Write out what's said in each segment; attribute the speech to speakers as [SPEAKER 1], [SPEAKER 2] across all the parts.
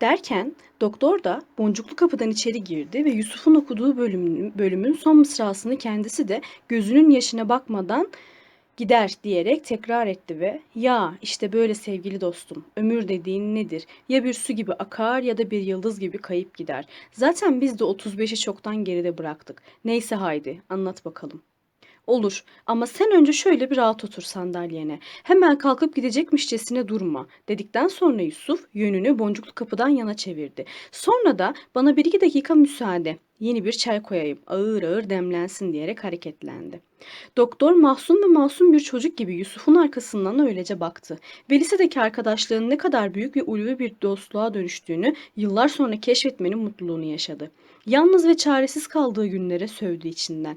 [SPEAKER 1] Derken doktor da boncuklu kapıdan içeri girdi ve Yusuf'un okuduğu bölümün, bölümün son mısrasını kendisi de gözünün yaşına bakmadan gider diyerek tekrar etti ve ya işte böyle sevgili dostum ömür dediğin nedir? Ya bir su gibi akar ya da bir yıldız gibi kayıp gider. Zaten biz de 35'i çoktan geride bıraktık. Neyse haydi anlat bakalım. Olur ama sen önce şöyle bir rahat otur sandalyene. Hemen kalkıp gidecekmişçesine durma dedikten sonra Yusuf yönünü boncuklu kapıdan yana çevirdi. Sonra da bana bir iki dakika müsaade. Yeni bir çay koyayım. Ağır ağır demlensin diyerek hareketlendi. Doktor mahzun ve masum bir çocuk gibi Yusuf'un arkasından öylece baktı. Ve lisedeki arkadaşlığın ne kadar büyük ve ulvi bir dostluğa dönüştüğünü yıllar sonra keşfetmenin mutluluğunu yaşadı. Yalnız ve çaresiz kaldığı günlere sövdü içinden.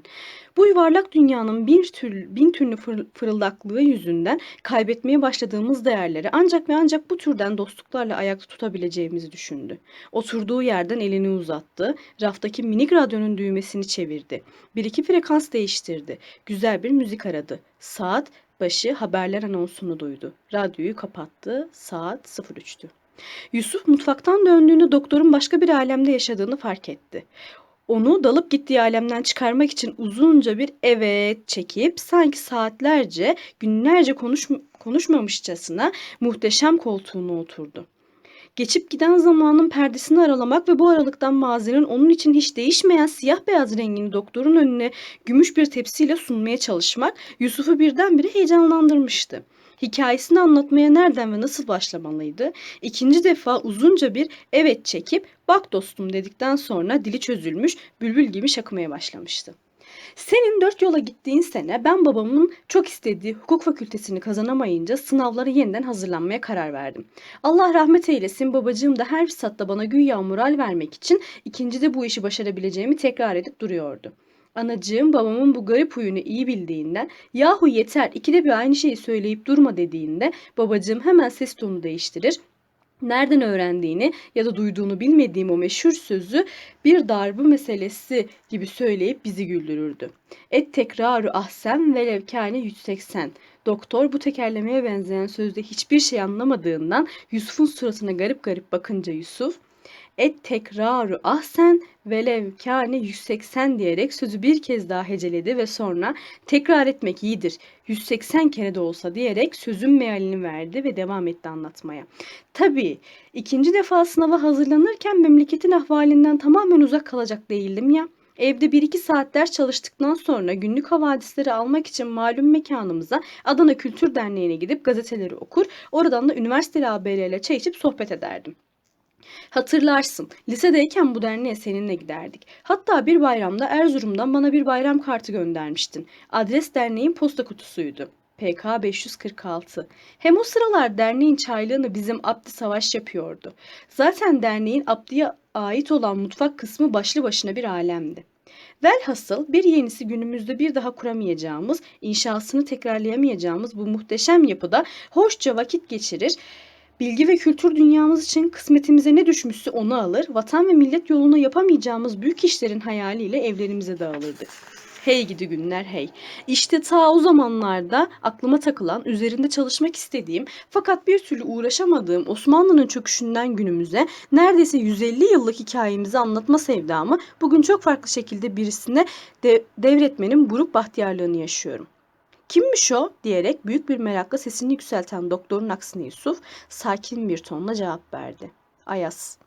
[SPEAKER 1] Bu yuvarlak dünyanın bir tür, bin türlü fır- fırıldaklığı yüzünden kaybetmeye başladığımız değerleri ancak ve ancak bu türden dostluklarla ayakta tutabileceğimizi düşündü. Oturduğu yerden elini uzattı, raftaki minik radyonun düğmesini çevirdi. Bir iki frekans değiştirdi. Güzel bir müzik aradı. Saat başı haberler anonsunu duydu. Radyoyu kapattı. Saat 03'tü. Yusuf mutfaktan döndüğünde doktorun başka bir alemde yaşadığını fark etti. Onu dalıp gittiği alemden çıkarmak için uzunca bir evet çekip sanki saatlerce, günlerce konuş, konuşmamışçasına muhteşem koltuğuna oturdu. Geçip giden zamanın perdesini aralamak ve bu aralıktan mazinin onun için hiç değişmeyen siyah beyaz rengini doktorun önüne gümüş bir tepsiyle sunmaya çalışmak Yusuf'u birdenbire heyecanlandırmıştı. Hikayesini anlatmaya nereden ve nasıl başlamalıydı? İkinci defa uzunca bir evet çekip bak dostum dedikten sonra dili çözülmüş bülbül gibi şakımaya başlamıştı. Senin dört yola gittiğin sene ben babamın çok istediği hukuk fakültesini kazanamayınca sınavlara yeniden hazırlanmaya karar verdim. Allah rahmet eylesin babacığım da her fırsatta bana güya moral vermek için ikincide bu işi başarabileceğimi tekrar edip duruyordu. Anacığım babamın bu garip huyunu iyi bildiğinden yahu yeter ikide bir aynı şeyi söyleyip durma dediğinde babacığım hemen ses tonu değiştirir nereden öğrendiğini ya da duyduğunu bilmediğim o meşhur sözü bir darbe meselesi gibi söyleyip bizi güldürürdü. Et tekraru ahsen ve levkâne 180. Doktor bu tekerlemeye benzeyen sözde hiçbir şey anlamadığından Yusuf'un suratına garip garip bakınca Yusuf et tekraru ahsen velev kâne 180 diyerek sözü bir kez daha heceledi ve sonra tekrar etmek iyidir 180 kere de olsa diyerek sözün mealini verdi ve devam etti anlatmaya. Tabii ikinci defa sınava hazırlanırken memleketin ahvalinden tamamen uzak kalacak değildim ya. Evde bir iki saat ders çalıştıktan sonra günlük havadisleri almak için malum mekanımıza Adana Kültür Derneği'ne gidip gazeteleri okur, oradan da üniversiteli abilerle çay içip sohbet ederdim. Hatırlarsın, lisedeyken bu derneğe seninle giderdik. Hatta bir bayramda Erzurum'dan bana bir bayram kartı göndermiştin. Adres derneğin posta kutusuydu. PK 546. Hem o sıralar derneğin çaylığını bizim Abdi Savaş yapıyordu. Zaten derneğin Abdi'ye ait olan mutfak kısmı başlı başına bir alemdi. Velhasıl bir yenisi günümüzde bir daha kuramayacağımız, inşasını tekrarlayamayacağımız bu muhteşem yapıda hoşça vakit geçirir, Bilgi ve kültür dünyamız için kısmetimize ne düşmüşse onu alır, vatan ve millet yoluna yapamayacağımız büyük işlerin hayaliyle evlerimize dağılırdık. Hey gidi günler hey. İşte ta o zamanlarda aklıma takılan, üzerinde çalışmak istediğim fakat bir türlü uğraşamadığım Osmanlı'nın çöküşünden günümüze neredeyse 150 yıllık hikayemizi anlatma sevdamı bugün çok farklı şekilde birisine de devretmenin buruk bahtiyarlığını yaşıyorum. Kimmiş o diyerek büyük bir merakla sesini yükselten doktorun aksine Yusuf sakin bir tonla cevap verdi. Ayas.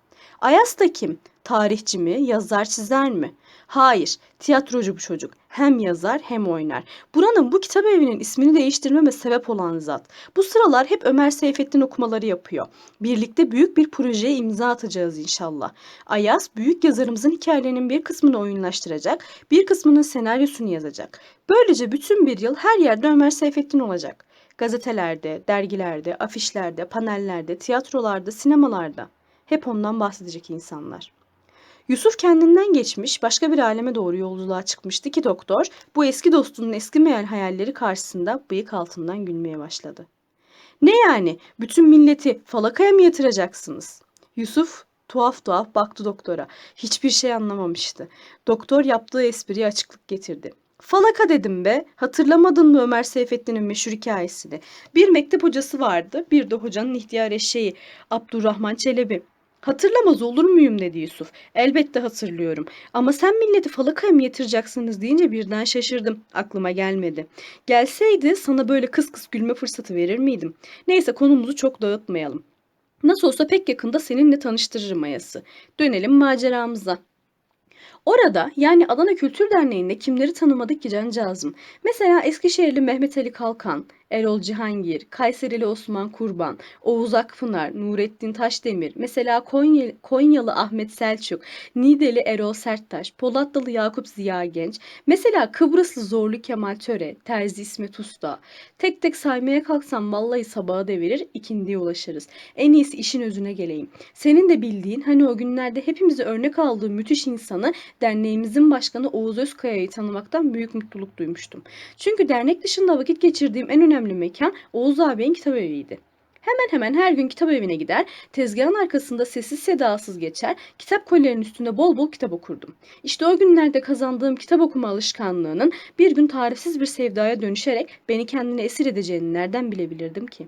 [SPEAKER 1] Ayas da kim? Tarihçi mi, yazar çizer mi? Hayır, tiyatrocu bu çocuk. Hem yazar hem oynar. Buranın bu kitap evinin ismini değiştirmeme sebep olan zat. Bu sıralar hep Ömer Seyfettin okumaları yapıyor. Birlikte büyük bir projeye imza atacağız inşallah. Ayas büyük yazarımızın hikayelerinin bir kısmını oyunlaştıracak, bir kısmının senaryosunu yazacak. Böylece bütün bir yıl her yerde Ömer Seyfettin olacak. Gazetelerde, dergilerde, afişlerde, panellerde, tiyatrolarda, sinemalarda. Hep ondan bahsedecek insanlar. Yusuf kendinden geçmiş, başka bir aleme doğru yolculuğa çıkmıştı ki doktor, bu eski dostunun eskimeyen hayalleri karşısında bıyık altından gülmeye başladı. Ne yani? Bütün milleti falakaya mı yatıracaksınız? Yusuf tuhaf tuhaf baktı doktora. Hiçbir şey anlamamıştı. Doktor yaptığı espriye açıklık getirdi. Falaka dedim be. Hatırlamadın mı Ömer Seyfettin'in meşhur hikayesini? Bir mektep hocası vardı. Bir de hocanın ihtiyar eşeği Abdurrahman Çelebi. Hatırlamaz olur muyum dedi Yusuf. Elbette hatırlıyorum. Ama sen milleti falakaya mı yatıracaksınız deyince birden şaşırdım. Aklıma gelmedi. Gelseydi sana böyle kıs kıs gülme fırsatı verir miydim? Neyse konumuzu çok dağıtmayalım. Nasıl olsa pek yakında seninle tanıştırırım Ayası. Dönelim maceramıza. Orada yani Adana Kültür Derneği'nde kimleri tanımadık ki cancağızım. Mesela Eskişehirli Mehmet Ali Kalkan, Erol Cihangir, Kayserili Osman Kurban, Oğuz Akpınar, Nurettin Taşdemir, mesela Konya, Konyalı Ahmet Selçuk, Nideli Erol Serttaş, Polatlılı Yakup Ziya Genç, mesela Kıbrıslı Zorlu Kemal Töre, Terzi İsmet Usta. Tek tek saymaya kalksam vallahi sabaha devirir, ikindiye ulaşırız. En iyisi işin özüne geleyim. Senin de bildiğin hani o günlerde hepimize örnek aldığı müthiş insanı derneğimizin başkanı Oğuz Özkaya'yı tanımaktan büyük mutluluk duymuştum. Çünkü dernek dışında vakit geçirdiğim en önemli mekan Oğuz ağabeyin kitap eviydi. Hemen hemen her gün kitap evine gider, tezgahın arkasında sessiz sedasız geçer, kitap kolilerinin üstünde bol bol kitap okurdum. İşte o günlerde kazandığım kitap okuma alışkanlığının bir gün tarifsiz bir sevdaya dönüşerek beni kendine esir edeceğini nereden bilebilirdim ki?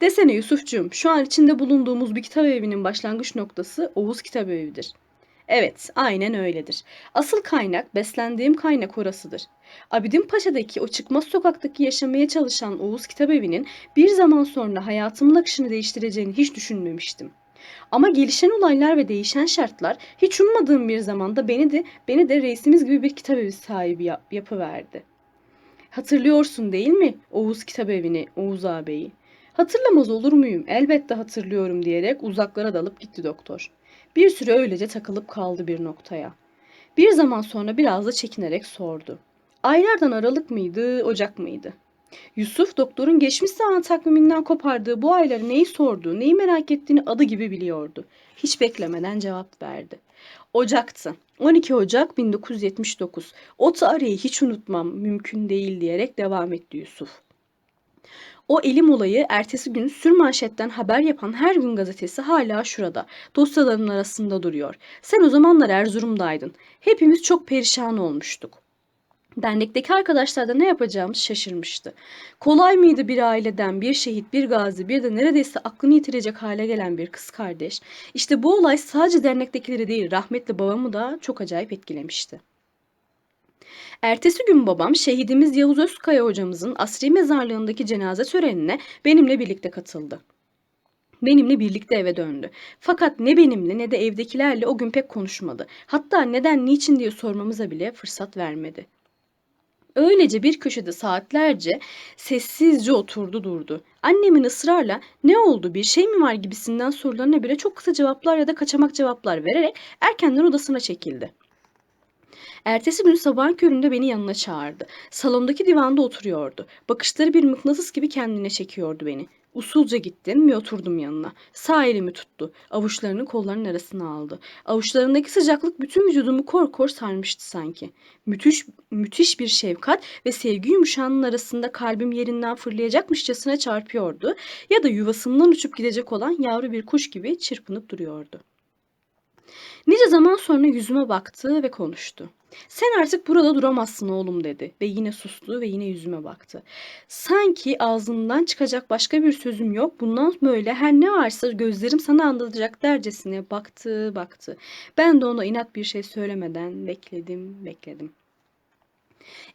[SPEAKER 1] Desene Yusufcuğum, şu an içinde bulunduğumuz bir kitap evinin başlangıç noktası Oğuz Kitap Evi'dir. Evet, aynen öyledir. Asıl kaynak, beslendiğim kaynak orasıdır. Abidin Paşa'daki o çıkmaz sokaktaki yaşamaya çalışan Oğuz Kitabevi'nin bir zaman sonra hayatımın akışını değiştireceğini hiç düşünmemiştim. Ama gelişen olaylar ve değişen şartlar hiç ummadığım bir zamanda beni de beni de reisimiz gibi bir kitabevi sahibi yap, yapıverdi. Hatırlıyorsun değil mi Oğuz Kitabevi'ni, Oğuz ağabeyi? Hatırlamaz olur muyum? Elbette hatırlıyorum diyerek uzaklara dalıp gitti doktor. Bir süre öylece takılıp kaldı bir noktaya. Bir zaman sonra biraz da çekinerek sordu. Aylardan Aralık mıydı, Ocak mıydı? Yusuf doktorun geçmiş zaman takviminden kopardığı bu ayları neyi sorduğu, neyi merak ettiğini adı gibi biliyordu. Hiç beklemeden cevap verdi. Ocak'tı. 12 Ocak 1979. O tarihi hiç unutmam, mümkün değil diyerek devam etti Yusuf. O elim olayı ertesi gün sürmanşetten haber yapan her gün gazetesi hala şurada. Dosyaların arasında duruyor. Sen o zamanlar Erzurum'daydın. Hepimiz çok perişan olmuştuk. Dernekteki arkadaşlar da ne yapacağımız şaşırmıştı. Kolay mıydı bir aileden bir şehit, bir gazi, bir de neredeyse aklını yitirecek hale gelen bir kız kardeş? İşte bu olay sadece dernektekileri değil, rahmetli babamı da çok acayip etkilemişti. Ertesi gün babam şehidimiz Yavuz Özkaya hocamızın asri mezarlığındaki cenaze törenine benimle birlikte katıldı. Benimle birlikte eve döndü. Fakat ne benimle ne de evdekilerle o gün pek konuşmadı. Hatta neden niçin diye sormamıza bile fırsat vermedi. Öylece bir köşede saatlerce sessizce oturdu durdu. Annemin ısrarla ne oldu bir şey mi var gibisinden sorularına bile çok kısa cevaplar ya da kaçamak cevaplar vererek erkenden odasına çekildi. Ertesi gün sabahın köründe beni yanına çağırdı. Salondaki divanda oturuyordu. Bakışları bir mıknatıs gibi kendine çekiyordu beni. Usulca gittim ve oturdum yanına. Sağ elimi tuttu. Avuçlarını kollarının arasına aldı. Avuçlarındaki sıcaklık bütün vücudumu kor kor sarmıştı sanki. Müthiş, müthiş bir şefkat ve sevgi yumuşağının arasında kalbim yerinden fırlayacakmışçasına çarpıyordu ya da yuvasından uçup gidecek olan yavru bir kuş gibi çırpınıp duruyordu. Nice zaman sonra yüzüme baktı ve konuştu. Sen artık burada duramazsın oğlum dedi ve yine sustu ve yine yüzüme baktı. Sanki ağzından çıkacak başka bir sözüm yok. Bundan böyle her ne varsa gözlerim sana anlatacak dercesine baktı baktı. Ben de ona inat bir şey söylemeden bekledim bekledim.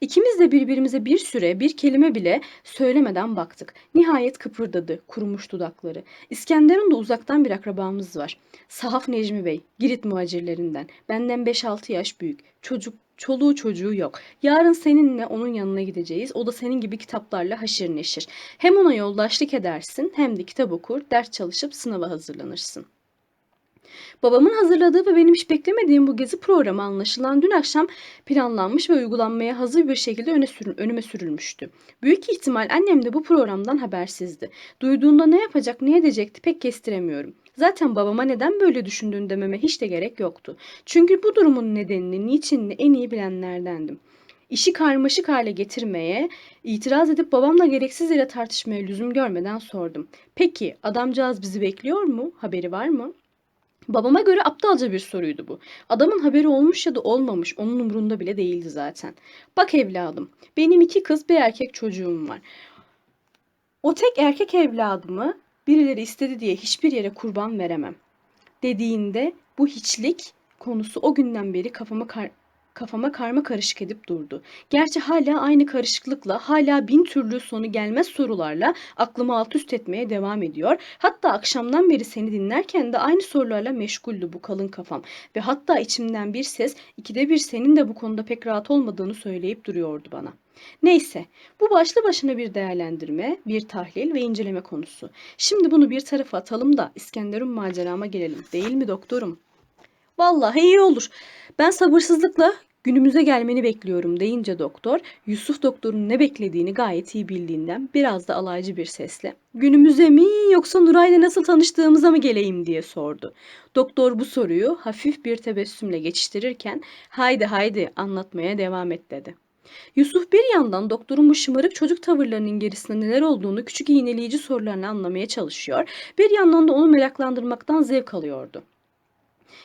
[SPEAKER 1] İkimiz de birbirimize bir süre bir kelime bile söylemeden baktık. Nihayet kıpırdadı, kurumuş dudakları. İskenderun da uzaktan bir akrabamız var. Sahaf Necmi Bey, Girit muhacirlerinden. Benden 5-6 yaş büyük. Çocuk, çoluğu çocuğu yok. Yarın seninle onun yanına gideceğiz. O da senin gibi kitaplarla haşır neşir. Hem ona yoldaşlık edersin hem de kitap okur, ders çalışıp sınava hazırlanırsın. Babamın hazırladığı ve benim hiç beklemediğim bu gezi programı anlaşılan dün akşam planlanmış ve uygulanmaya hazır bir şekilde öne sürün, önüme sürülmüştü. Büyük ihtimal annem de bu programdan habersizdi. Duyduğunda ne yapacak, ne edecekti pek kestiremiyorum. Zaten babama neden böyle düşündüğünü dememe hiç de gerek yoktu. Çünkü bu durumun nedenini, niçinini en iyi bilenlerdendim. İşi karmaşık hale getirmeye, itiraz edip babamla gereksiz yere tartışmaya lüzum görmeden sordum. Peki adamcağız bizi bekliyor mu? Haberi var mı? Babama göre aptalca bir soruydu bu. Adamın haberi olmuş ya da olmamış onun umurunda bile değildi zaten. Bak evladım, benim iki kız bir erkek çocuğum var. O tek erkek evladımı birileri istedi diye hiçbir yere kurban veremem. dediğinde bu hiçlik konusu o günden beri kafama kar- kafama karma karışık edip durdu. Gerçi hala aynı karışıklıkla, hala bin türlü sonu gelmez sorularla aklımı alt üst etmeye devam ediyor. Hatta akşamdan beri seni dinlerken de aynı sorularla meşguldü bu kalın kafam. Ve hatta içimden bir ses ikide bir senin de bu konuda pek rahat olmadığını söyleyip duruyordu bana. Neyse, bu başlı başına bir değerlendirme, bir tahlil ve inceleme konusu. Şimdi bunu bir tarafa atalım da İskenderun macerama gelelim. Değil mi doktorum? Vallahi iyi olur. Ben sabırsızlıkla günümüze gelmeni bekliyorum deyince doktor, Yusuf doktorun ne beklediğini gayet iyi bildiğinden biraz da alaycı bir sesle günümüze mi yoksa Nuray'la nasıl tanıştığımıza mı geleyim diye sordu. Doktor bu soruyu hafif bir tebessümle geçiştirirken haydi haydi anlatmaya devam et dedi. Yusuf bir yandan doktorun bu şımarık çocuk tavırlarının gerisinde neler olduğunu küçük iğneleyici sorularını anlamaya çalışıyor, bir yandan da onu meraklandırmaktan zevk alıyordu.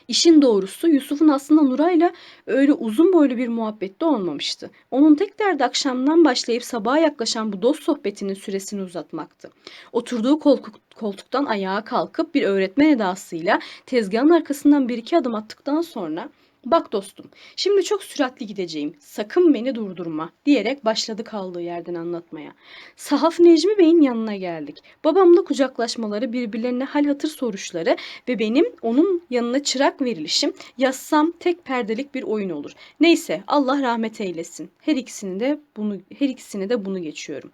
[SPEAKER 1] İşin doğrusu Yusuf'un aslında Nuray'la öyle uzun boylu bir muhabbette olmamıştı. Onun tek derdi akşamdan başlayıp sabaha yaklaşan bu dost sohbetinin süresini uzatmaktı. Oturduğu koltuk, koltuktan ayağa kalkıp bir öğretmen edasıyla tezgahın arkasından bir iki adım attıktan sonra Bak dostum, şimdi çok süratli gideceğim. Sakın beni durdurma diyerek başladı kaldığı yerden anlatmaya. Sahaf Necmi Bey'in yanına geldik. Babamla kucaklaşmaları, birbirlerine hal hatır soruşları ve benim onun yanına çırak verilişim yazsam tek perdelik bir oyun olur. Neyse Allah rahmet eylesin. Her ikisini de bunu her ikisini de bunu geçiyorum.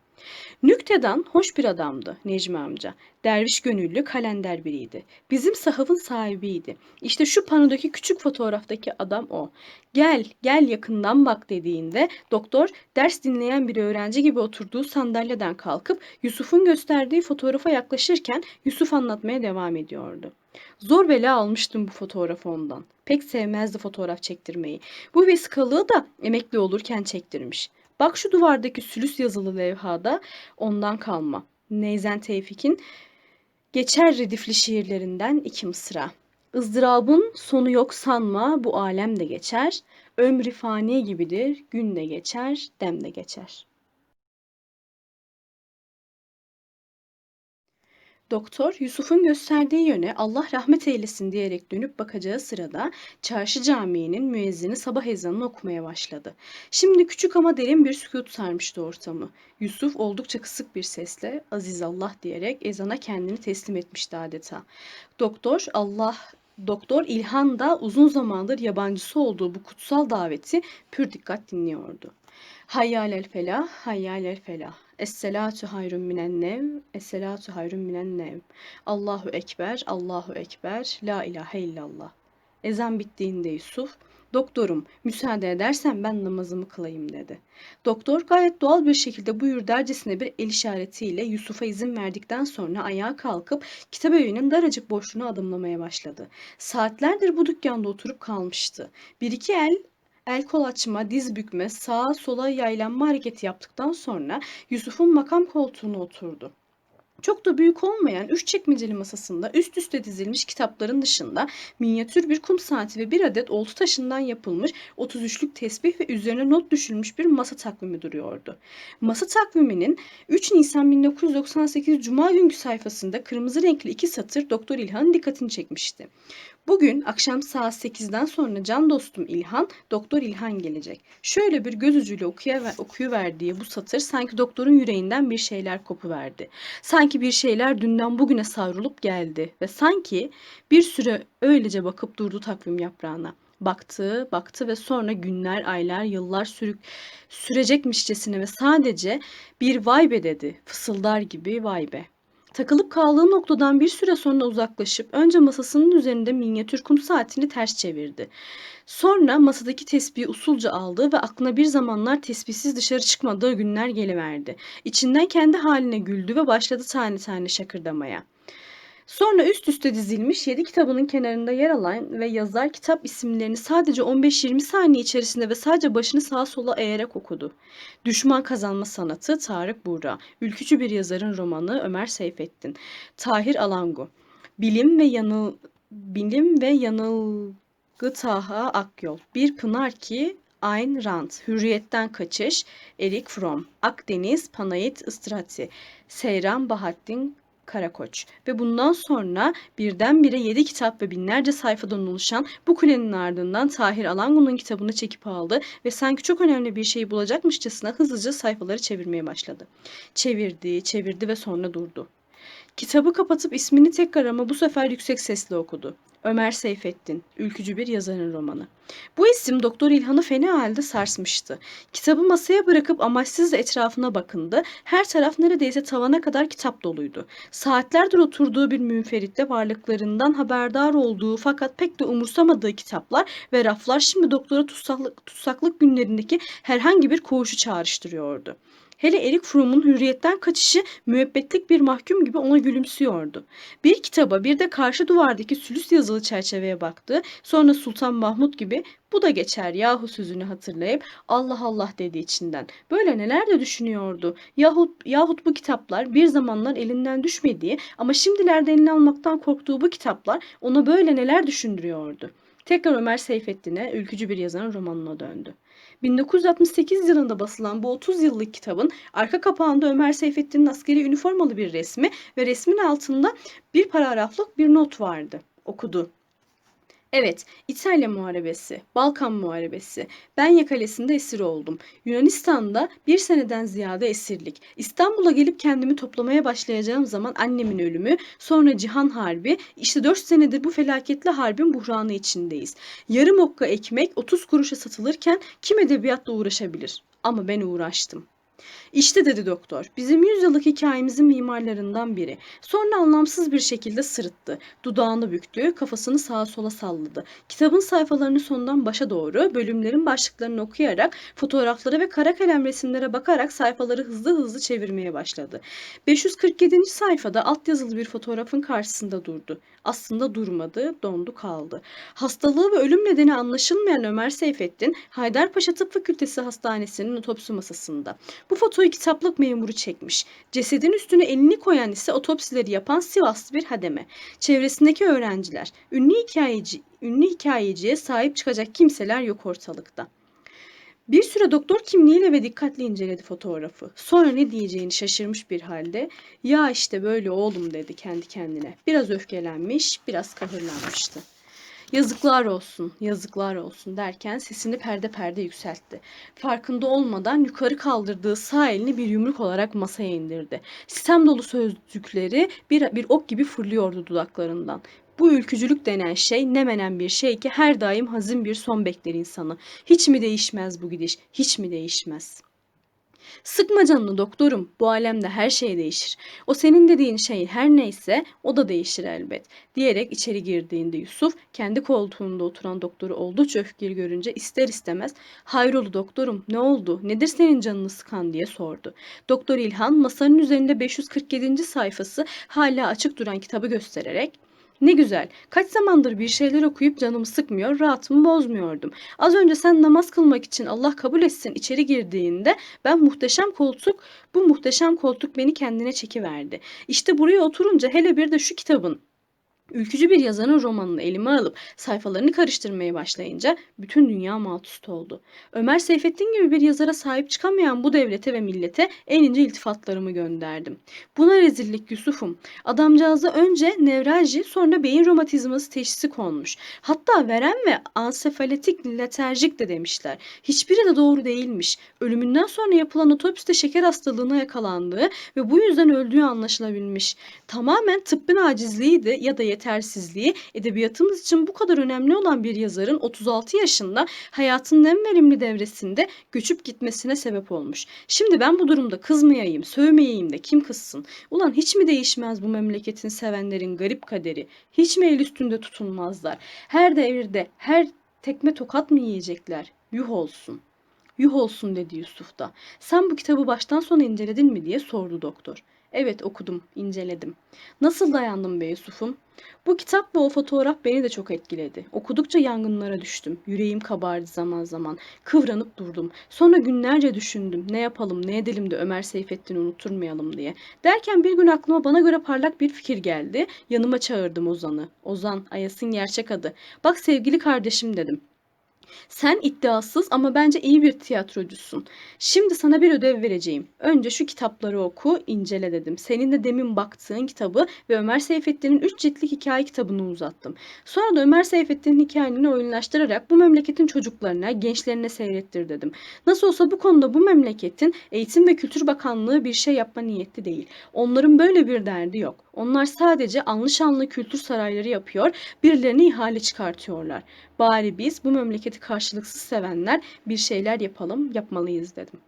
[SPEAKER 1] Nüktedan hoş bir adamdı Necmi amca. Derviş gönüllü kalender biriydi. Bizim sahafın sahibiydi. İşte şu panodaki küçük fotoğraftaki adam o. Gel, gel yakından bak dediğinde doktor ders dinleyen bir öğrenci gibi oturduğu sandalyeden kalkıp Yusuf'un gösterdiği fotoğrafa yaklaşırken Yusuf anlatmaya devam ediyordu. Zor bela almıştım bu fotoğrafı ondan. Pek sevmezdi fotoğraf çektirmeyi. Bu vesikalığı da emekli olurken çektirmiş. Bak şu duvardaki sülüs yazılı levhada ondan kalma. Neyzen Tevfik'in geçer redifli şiirlerinden iki mısra. ızdırabın sonu yok sanma bu alem de geçer. Ömrü fani gibidir gün de geçer dem de geçer. Doktor Yusuf'un gösterdiği yöne Allah rahmet eylesin diyerek dönüp bakacağı sırada çarşı camiinin müezzini sabah ezanını okumaya başladı. Şimdi küçük ama derin bir sükut sarmıştı ortamı. Yusuf oldukça kısık bir sesle aziz Allah diyerek ezana kendini teslim etmişti adeta. Doktor Allah Doktor İlhan da uzun zamandır yabancısı olduğu bu kutsal daveti pür dikkat dinliyordu. Hayyal el felah, hayyal el felah. Esselatu hayrun minen nev, esselatu hayrun minen nev. Allahu Ekber, Allahu Ekber, La ilahe illallah. Ezan bittiğinde Yusuf, doktorum müsaade edersen ben namazımı kılayım dedi. Doktor gayet doğal bir şekilde buyur dercesine bir el işaretiyle Yusuf'a izin verdikten sonra ayağa kalkıp kitap evinin daracık boşluğuna adımlamaya başladı. Saatlerdir bu dükkanda oturup kalmıştı. Bir iki el el kol açma, diz bükme, sağa sola yaylanma hareketi yaptıktan sonra Yusuf'un makam koltuğuna oturdu. Çok da büyük olmayan üç çekmeceli masasında üst üste dizilmiş kitapların dışında minyatür bir kum saati ve bir adet oltu taşından yapılmış 33'lük tesbih ve üzerine not düşülmüş bir masa takvimi duruyordu. Masa takviminin 3 Nisan 1998 Cuma günkü sayfasında kırmızı renkli iki satır Doktor İlhan'ın dikkatini çekmişti. Bugün akşam saat 8'den sonra can dostum İlhan, Doktor İlhan gelecek. Şöyle bir göz ucuyla okuya, okuyuverdiği bu satır sanki doktorun yüreğinden bir şeyler kopuverdi. Sanki bir şeyler dünden bugüne savrulup geldi ve sanki bir süre öylece bakıp durdu takvim yaprağına. Baktı, baktı ve sonra günler, aylar, yıllar sürük, sürecekmişçesine ve sadece bir vay be dedi. Fısıldar gibi vay be. Takılıp kaldığı noktadan bir süre sonra uzaklaşıp önce masasının üzerinde minyatür kum saatini ters çevirdi. Sonra masadaki tespihi usulca aldı ve aklına bir zamanlar tesbihsiz dışarı çıkmadığı günler geliverdi. İçinden kendi haline güldü ve başladı tane tane şakırdamaya. Sonra üst üste dizilmiş 7 kitabının kenarında yer alan ve yazar kitap isimlerini sadece 15-20 saniye içerisinde ve sadece başını sağa sola eğerek okudu. Düşman Kazanma Sanatı Tarık Buğra, ülkücü bir yazarın romanı Ömer Seyfettin, Tahir Alangu, Bilim ve Yanıl Bilim ve Yanılgı Taha Akyol, Bir Pınar ki Ayn Rand, Hürriyetten Kaçış, Erik Fromm, Akdeniz, Panayit Istrati, Seyran Bahattin Karakoç ve bundan sonra birdenbire 7 kitap ve binlerce sayfadan oluşan bu kulenin ardından Tahir Alangu'nun kitabını çekip aldı ve sanki çok önemli bir şey bulacakmışçasına hızlıca sayfaları çevirmeye başladı. Çevirdi, çevirdi ve sonra durdu. Kitabı kapatıp ismini tekrar ama bu sefer yüksek sesle okudu. Ömer Seyfettin, ülkücü bir yazarın romanı. Bu isim Doktor İlhan'ı fena halde sarsmıştı. Kitabı masaya bırakıp amaçsızca etrafına bakındı. Her taraf neredeyse tavana kadar kitap doluydu. Saatlerdir oturduğu bir münferitte varlıklarından haberdar olduğu fakat pek de umursamadığı kitaplar ve raflar şimdi doktora tutsaklık, tutsaklık günlerindeki herhangi bir koğuşu çağrıştırıyordu. Hele Erik Fromm'un hürriyetten kaçışı müebbetlik bir mahkum gibi ona gülümsüyordu. Bir kitaba bir de karşı duvardaki sülüs yazılı çerçeveye baktı. Sonra Sultan Mahmut gibi bu da geçer yahu sözünü hatırlayıp Allah Allah dedi içinden. Böyle neler de düşünüyordu. Yahut, yahut bu kitaplar bir zamanlar elinden düşmediği ama şimdilerde eline almaktan korktuğu bu kitaplar ona böyle neler düşündürüyordu. Tekrar Ömer Seyfettin'e ülkücü bir yazarın romanına döndü. 1968 yılında basılan bu 30 yıllık kitabın arka kapağında Ömer Seyfettin'in askeri üniformalı bir resmi ve resmin altında bir paragraflık bir not vardı. Okudu. Evet, İtalya Muharebesi, Balkan Muharebesi. Benya Kalesi'nde esir oldum. Yunanistan'da bir seneden ziyade esirlik. İstanbul'a gelip kendimi toplamaya başlayacağım zaman annemin ölümü, sonra Cihan Harbi. İşte 4 senedir bu felaketli harbin buhranı içindeyiz. Yarım okka ekmek 30 kuruşa satılırken kim edebiyatla uğraşabilir? Ama ben uğraştım. İşte dedi doktor, bizim yüzyıllık hikayemizin mimarlarından biri. Sonra anlamsız bir şekilde sırıttı. Dudağını büktü, kafasını sağa sola salladı. Kitabın sayfalarını sondan başa doğru, bölümlerin başlıklarını okuyarak, fotoğraflara ve kara kalem resimlere bakarak sayfaları hızlı hızlı çevirmeye başladı. 547. sayfada altyazılı bir fotoğrafın karşısında durdu. Aslında durmadı, dondu kaldı. Hastalığı ve ölüm nedeni anlaşılmayan Ömer Seyfettin, Haydarpaşa Tıp Fakültesi Hastanesi'nin otopsi masasında. Bu fotoğrafı kitaplık memuru çekmiş. Cesedin üstüne elini koyan ise otopsileri yapan Sivaslı bir hademe. Çevresindeki öğrenciler. Ünlü hikayeci, ünlü hikayeciye sahip çıkacak kimseler yok ortalıkta. Bir süre doktor kimliğiyle ve dikkatli inceledi fotoğrafı. Sonra ne diyeceğini şaşırmış bir halde ya işte böyle oğlum dedi kendi kendine. Biraz öfkelenmiş, biraz kahırlanmıştı. Yazıklar olsun, yazıklar olsun derken sesini perde perde yükseltti. Farkında olmadan yukarı kaldırdığı sağ elini bir yumruk olarak masaya indirdi. Sistem dolu sözcükleri bir, bir ok gibi fırlıyordu dudaklarından. Bu ülkücülük denen şey ne menen bir şey ki her daim hazin bir son bekler insanı. Hiç mi değişmez bu gidiş, hiç mi değişmez?'' Sıkma canını doktorum. Bu alemde her şey değişir. O senin dediğin şey her neyse o da değişir elbet. Diyerek içeri girdiğinde Yusuf kendi koltuğunda oturan doktoru oldukça öfkeli görünce ister istemez hayrolu doktorum ne oldu nedir senin canını sıkan diye sordu. Doktor İlhan masanın üzerinde 547. sayfası hala açık duran kitabı göstererek ne güzel. Kaç zamandır bir şeyler okuyup canımı sıkmıyor, rahatımı bozmuyordum. Az önce sen namaz kılmak için Allah kabul etsin içeri girdiğinde ben muhteşem koltuk, bu muhteşem koltuk beni kendine çekiverdi. İşte buraya oturunca hele bir de şu kitabın Ülkücü bir yazarın romanını elime alıp sayfalarını karıştırmaya başlayınca bütün dünya maltust oldu. Ömer Seyfettin gibi bir yazara sahip çıkamayan bu devlete ve millete en ince iltifatlarımı gönderdim. Buna rezillik Yusuf'um. Adamcağıza önce nevralji sonra beyin romatizması teşhisi konmuş. Hatta veren ve ansefaletik leterjik de demişler. Hiçbiri de doğru değilmiş. Ölümünden sonra yapılan otopside şeker hastalığına yakalandığı ve bu yüzden öldüğü anlaşılabilmiş. Tamamen tıbbın acizliğiydi ya da yetersizliği edebiyatımız için bu kadar önemli olan bir yazarın 36 yaşında hayatının en verimli devresinde göçüp gitmesine sebep olmuş. Şimdi ben bu durumda kızmayayım, sövmeyeyim de kim kızsın? Ulan hiç mi değişmez bu memleketin sevenlerin garip kaderi? Hiç mi el üstünde tutulmazlar? Her devirde, her tekme tokat mı yiyecekler? Yuh olsun. Yuh olsun dedi Yusuf da. Sen bu kitabı baştan sona inceledin mi diye sordu doktor. Evet okudum, inceledim. Nasıl dayandım be Yusuf'um? Bu kitap ve o fotoğraf beni de çok etkiledi. Okudukça yangınlara düştüm. Yüreğim kabardı zaman zaman. Kıvranıp durdum. Sonra günlerce düşündüm. Ne yapalım, ne edelim de Ömer Seyfettin'i unutturmayalım diye. Derken bir gün aklıma bana göre parlak bir fikir geldi. Yanıma çağırdım Ozan'ı. Ozan, Ayas'ın gerçek adı. Bak sevgili kardeşim dedim. Sen iddiasız ama bence iyi bir tiyatrocusun. Şimdi sana bir ödev vereceğim. Önce şu kitapları oku, incele dedim. Senin de demin baktığın kitabı ve Ömer Seyfettin'in 3 ciltlik hikaye kitabını uzattım. Sonra da Ömer Seyfettin'in hikayelerini oyunlaştırarak bu memleketin çocuklarına, gençlerine seyrettir dedim. Nasıl olsa bu konuda bu memleketin Eğitim ve Kültür Bakanlığı bir şey yapma niyetli değil. Onların böyle bir derdi yok. Onlar sadece anlı şanlı kültür sarayları yapıyor, birilerine ihale çıkartıyorlar. Bari biz bu memleketi karşılıksız sevenler bir şeyler yapalım, yapmalıyız dedim.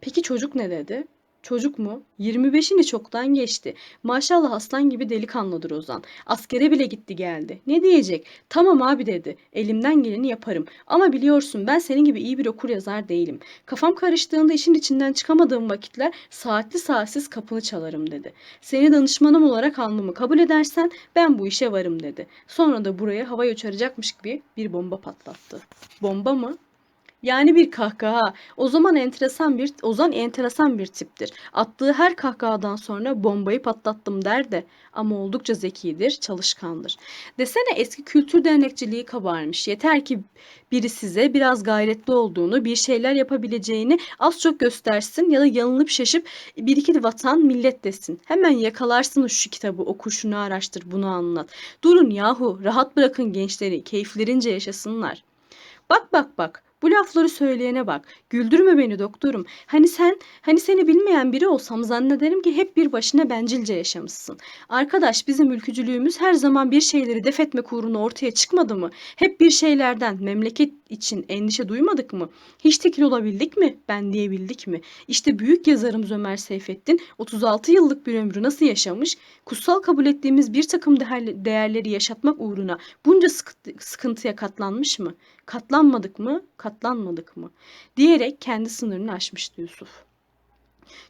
[SPEAKER 1] Peki çocuk ne dedi? Çocuk mu? 25'ini çoktan geçti. Maşallah aslan gibi delikanlıdır Ozan. Askere bile gitti geldi. Ne diyecek? Tamam abi dedi. Elimden geleni yaparım. Ama biliyorsun ben senin gibi iyi bir okur yazar değilim. Kafam karıştığında işin içinden çıkamadığım vakitler saatli saatsiz kapını çalarım dedi. Seni danışmanım olarak almamı kabul edersen ben bu işe varım dedi. Sonra da buraya havaya uçaracakmış gibi bir bomba patlattı. Bomba mı? Yani bir kahkaha. O zaman enteresan bir Ozan enteresan bir tiptir. Attığı her kahkahadan sonra bombayı patlattım der de ama oldukça zekidir, çalışkandır. Desene eski kültür dernekçiliği kabarmış. Yeter ki biri size biraz gayretli olduğunu, bir şeyler yapabileceğini az çok göstersin ya da yanılıp şaşıp bir iki vatan millet desin. Hemen yakalarsınız şu kitabı, oku şunu araştır, bunu anlat. Durun yahu, rahat bırakın gençleri, keyiflerince yaşasınlar. Bak bak bak. Bu lafları söyleyene bak. Güldürme beni doktorum. Hani sen, hani seni bilmeyen biri olsam zannederim ki hep bir başına bencilce yaşamışsın. Arkadaş bizim ülkücülüğümüz her zaman bir şeyleri def etmek uğruna ortaya çıkmadı mı? Hep bir şeylerden memleket için endişe duymadık mı? Hiç tekil olabildik mi? Ben diyebildik mi? İşte büyük yazarımız Ömer Seyfettin 36 yıllık bir ömrü nasıl yaşamış? Kutsal kabul ettiğimiz bir takım değerleri yaşatmak uğruna bunca sıkıntıya katlanmış mı? Katlanmadık mı? Katlanmadık mı? Diyerek kendi sınırını aşmıştı Yusuf.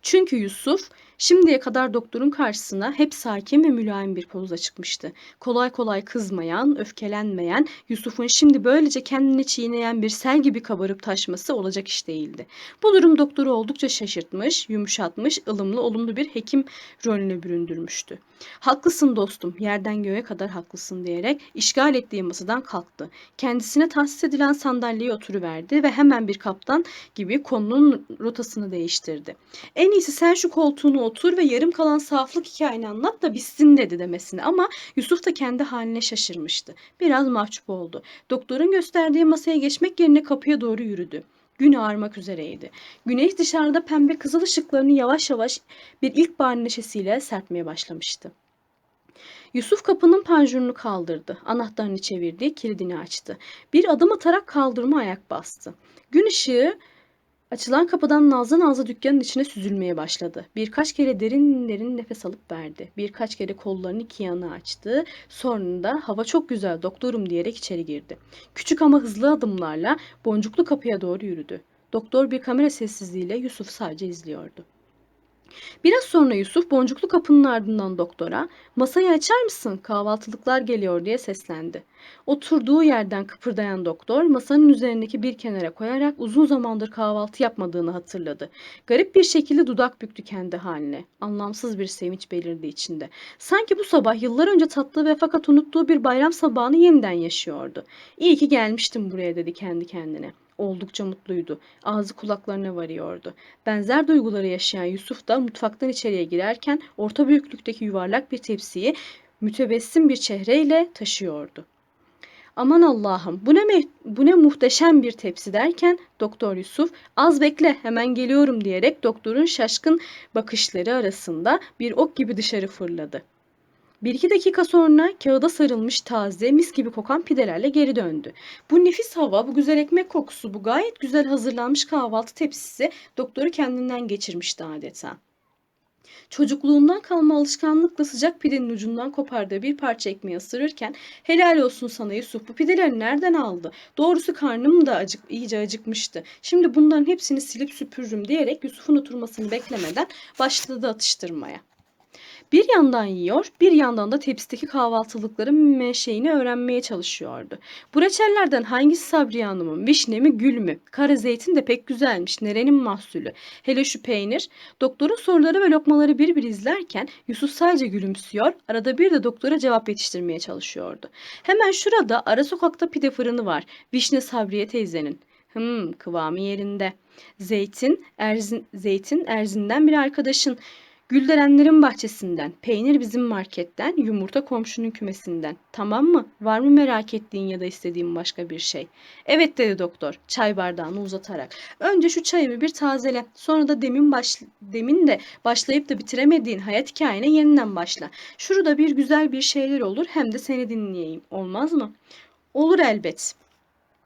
[SPEAKER 1] Çünkü Yusuf şimdiye kadar doktorun karşısına hep sakin ve mülayim bir pozla çıkmıştı. Kolay kolay kızmayan, öfkelenmeyen, Yusuf'un şimdi böylece kendini çiğneyen bir sel gibi kabarıp taşması olacak iş değildi. Bu durum doktoru oldukça şaşırtmış, yumuşatmış, ılımlı, olumlu bir hekim rolüne büründürmüştü. Haklısın dostum, yerden göğe kadar haklısın diyerek işgal ettiği masadan kalktı. Kendisine tahsis edilen sandalyeye oturuverdi ve hemen bir kaptan gibi konunun rotasını değiştirdi. En iyisi sen şu koltuğunu otur ve yarım kalan saflık hikayeni anlat da bitsin dedi demesine ama Yusuf da kendi haline şaşırmıştı. Biraz mahcup oldu. Doktorun gösterdiği masaya geçmek yerine kapıya doğru yürüdü. Gün ağarmak üzereydi. Güneş dışarıda pembe kızıl ışıklarını yavaş yavaş bir ilkbahar neşesiyle serpmeye başlamıştı. Yusuf kapının panjurunu kaldırdı. Anahtarını çevirdi, kilidini açtı. Bir adım atarak kaldırıma ayak bastı. Gün ışığı Açılan kapıdan nazlı nazlı dükkanın içine süzülmeye başladı. Birkaç kere derin derin nefes alıp verdi. Birkaç kere kollarını iki yana açtı. Sonra da hava çok güzel doktorum diyerek içeri girdi. Küçük ama hızlı adımlarla boncuklu kapıya doğru yürüdü. Doktor bir kamera sessizliğiyle Yusuf sadece izliyordu. Biraz sonra Yusuf boncuklu kapının ardından doktora masayı açar mısın kahvaltılıklar geliyor diye seslendi. Oturduğu yerden kıpırdayan doktor masanın üzerindeki bir kenara koyarak uzun zamandır kahvaltı yapmadığını hatırladı. Garip bir şekilde dudak büktü kendi haline. Anlamsız bir sevinç belirdi içinde. Sanki bu sabah yıllar önce tattığı ve fakat unuttuğu bir bayram sabahını yeniden yaşıyordu. İyi ki gelmiştim buraya dedi kendi kendine oldukça mutluydu. Ağzı kulaklarına varıyordu. Benzer duyguları yaşayan Yusuf da mutfaktan içeriye girerken orta büyüklükteki yuvarlak bir tepsiyi mütebessim bir çehreyle taşıyordu. Aman Allah'ım bu ne bu ne muhteşem bir tepsi derken Doktor Yusuf az bekle hemen geliyorum diyerek doktorun şaşkın bakışları arasında bir ok gibi dışarı fırladı. Bir iki dakika sonra kağıda sarılmış taze mis gibi kokan pidelerle geri döndü. Bu nefis hava, bu güzel ekmek kokusu, bu gayet güzel hazırlanmış kahvaltı tepsisi doktoru kendinden geçirmişti adeta. Çocukluğundan kalma alışkanlıkla sıcak pidenin ucundan kopardığı bir parça ekmeği ısırırken helal olsun sana Yusuf bu pideleri nereden aldı? Doğrusu karnım da acık, iyice acıkmıştı. Şimdi bunların hepsini silip süpürürüm diyerek Yusuf'un oturmasını beklemeden başladı atıştırmaya. Bir yandan yiyor, bir yandan da tepsideki kahvaltılıkların menşeini öğrenmeye çalışıyordu. Bu reçellerden hangisi Sabriye Hanım'ın? Vişne mi, gül mü? Kara zeytin de pek güzelmiş. Nerenin mahsulü? Hele şu peynir. Doktorun soruları ve lokmaları bir bir izlerken Yusuf sadece gülümsüyor, arada bir de doktora cevap yetiştirmeye çalışıyordu. Hemen şurada ara sokakta pide fırını var. Vişne Sabriye teyzenin. Hmm, kıvamı yerinde. Zeytin, Erzin, Zeytin Erzin'den bir arkadaşın. Gülderenlerin bahçesinden, peynir bizim marketten, yumurta komşunun kümesinden. Tamam mı? Var mı merak ettiğin ya da istediğin başka bir şey? Evet dedi doktor, çay bardağını uzatarak. Önce şu çayımı bir tazele, sonra da demin baş, demin de başlayıp da bitiremediğin hayat hikayene yeniden başla. Şurada bir güzel bir şeyler olur, hem de seni dinleyeyim. Olmaz mı? Olur elbet.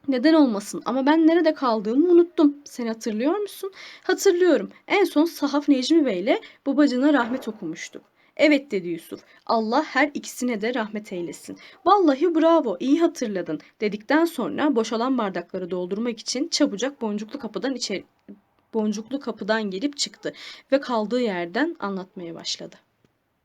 [SPEAKER 1] Neden olmasın ama ben nerede kaldığımı unuttum. Sen hatırlıyor musun? Hatırlıyorum. En son Sahaf Necmi Bey ile babacığına rahmet okumuştuk. Evet dedi Yusuf. Allah her ikisine de rahmet eylesin. Vallahi bravo iyi hatırladın dedikten sonra boşalan bardakları doldurmak için çabucak boncuklu kapıdan içeri boncuklu kapıdan gelip çıktı ve kaldığı yerden anlatmaya başladı.